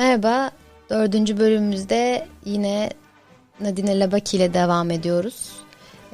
Merhaba, dördüncü bölümümüzde yine Nadine Labaki ile devam ediyoruz.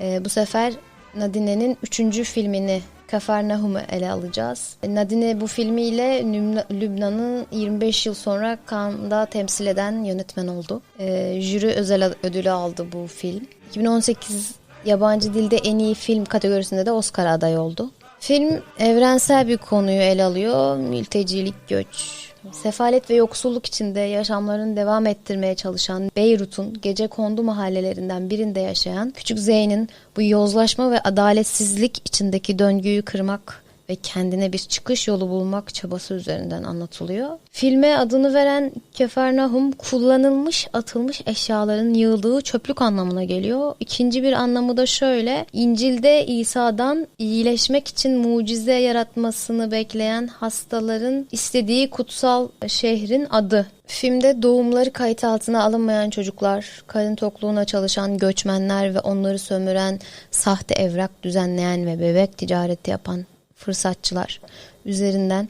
Ee, bu sefer Nadine'nin üçüncü filmini Kafarnahum'u ele alacağız. Nadine bu filmiyle Lübnan'ı 25 yıl sonra Cannes'da temsil eden yönetmen oldu. Ee, jüri özel ödülü aldı bu film. 2018 yabancı dilde en iyi film kategorisinde de Oscar aday oldu. Film evrensel bir konuyu ele alıyor. Mültecilik, göç, Sefalet ve yoksulluk içinde yaşamlarını devam ettirmeye çalışan Beyrut'un gece kondu mahallelerinden birinde yaşayan küçük Zeyn'in bu yozlaşma ve adaletsizlik içindeki döngüyü kırmak ve kendine bir çıkış yolu bulmak çabası üzerinden anlatılıyor. Filme adını veren Kefarnahum kullanılmış atılmış eşyaların yığıldığı çöplük anlamına geliyor. İkinci bir anlamı da şöyle. İncil'de İsa'dan iyileşmek için mucize yaratmasını bekleyen hastaların istediği kutsal şehrin adı. Filmde doğumları kayıt altına alınmayan çocuklar, karın tokluğuna çalışan göçmenler ve onları sömüren, sahte evrak düzenleyen ve bebek ticareti yapan fırsatçılar üzerinden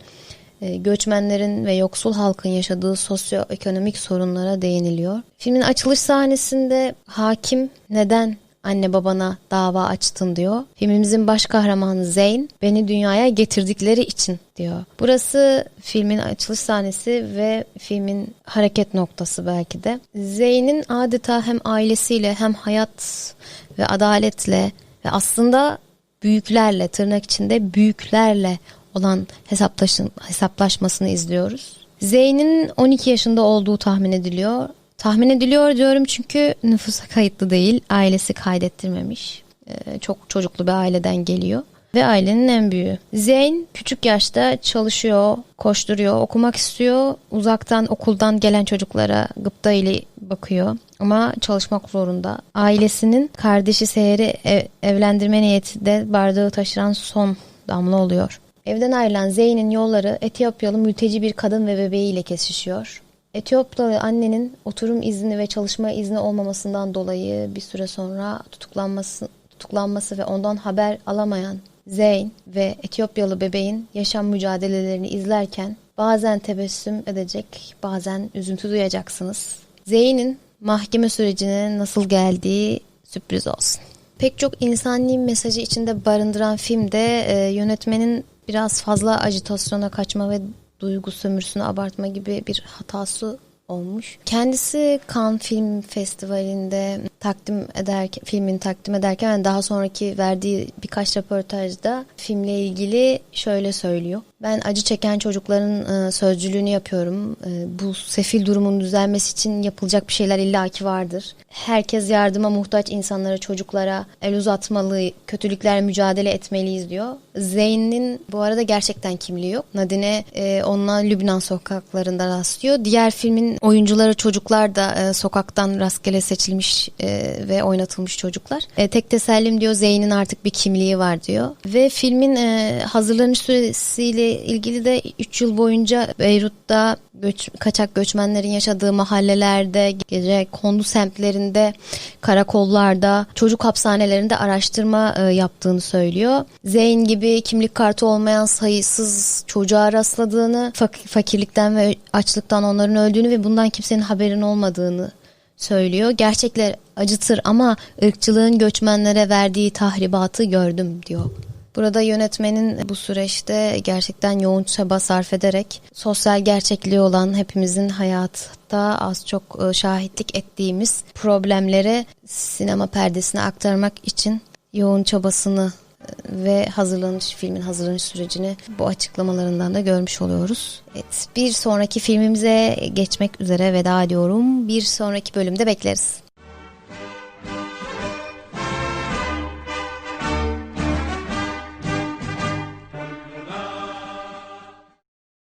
e, göçmenlerin ve yoksul halkın yaşadığı sosyoekonomik sorunlara değiniliyor. Filmin açılış sahnesinde hakim neden anne babana dava açtın diyor. Filmimizin baş kahramanı Zeyn beni dünyaya getirdikleri için diyor. Burası filmin açılış sahnesi ve filmin hareket noktası belki de. Zeyn'in adeta hem ailesiyle hem hayat ve adaletle ve aslında büyüklerle tırnak içinde büyüklerle olan hesaplaşın, hesaplaşmasını izliyoruz. Zeyn'in 12 yaşında olduğu tahmin ediliyor. Tahmin ediliyor diyorum çünkü nüfusa kayıtlı değil. Ailesi kaydettirmemiş. Ee, çok çocuklu bir aileden geliyor ve ailenin en büyüğü. Zeyn küçük yaşta çalışıyor, koşturuyor, okumak istiyor. Uzaktan okuldan gelen çocuklara gıpta ile bakıyor ama çalışmak zorunda. Ailesinin kardeşi Seher'i ev, evlendirme niyetinde bardağı taşıran son damla oluyor. Evden ayrılan Zeyn'in yolları Etiyopyalı mülteci bir kadın ve bebeğiyle kesişiyor. Etiyopyalı annenin oturum izni ve çalışma izni olmamasından dolayı bir süre sonra tutuklanması, tutuklanması ve ondan haber alamayan Zeyn ve Etiyopyalı bebeğin yaşam mücadelelerini izlerken bazen tebessüm edecek, bazen üzüntü duyacaksınız. Zeyn'in mahkeme sürecine nasıl geldiği sürpriz olsun. Pek çok insani mesajı içinde barındıran filmde e, yönetmenin biraz fazla ajitasyona kaçma ve duygu sömürüsünü abartma gibi bir hatası olmuş. Kendisi Cannes Film Festivali'nde takdim ederken, filmini takdim ederken yani daha sonraki verdiği birkaç röportajda filmle ilgili şöyle söylüyor. Ben acı çeken çocukların e, sözcülüğünü yapıyorum. E, bu sefil durumun düzelmesi için yapılacak bir şeyler illaki vardır. Herkes yardıma muhtaç insanlara, çocuklara el uzatmalı, kötülükler mücadele etmeliyiz diyor. Zeyn'in bu arada gerçekten kimliği yok. Nadine e, onunla Lübnan sokaklarında rastlıyor. Diğer filmin oyuncuları çocuklar da e, sokaktan rastgele seçilmiş e, ve oynatılmış çocuklar. E, tek tesellim diyor Zeyn'in artık bir kimliği var diyor. Ve filmin e, hazırlanış süresiyle ilgili de 3 yıl boyunca Beyrut'ta göç, kaçak göçmenlerin yaşadığı mahallelerde, gece kondu semtlerinde, karakollarda, çocuk hapishanelerinde araştırma e, yaptığını söylüyor. Zeyn gibi kimlik kartı olmayan sayısız çocuğa rastladığını, fak- fakirlikten ve açlıktan onların öldüğünü ve bundan kimsenin haberin olmadığını söylüyor. Gerçekler acıtır ama ırkçılığın göçmenlere verdiği tahribatı gördüm diyor. Burada yönetmenin bu süreçte gerçekten yoğun çaba sarf ederek sosyal gerçekliği olan hepimizin hayatta az çok e, şahitlik ettiğimiz problemleri sinema perdesine aktarmak için yoğun çabasını e, ve hazırlanış filmin hazırlanış sürecini bu açıklamalarından da görmüş oluyoruz. Evet, bir sonraki filmimize geçmek üzere veda ediyorum. Bir sonraki bölümde bekleriz.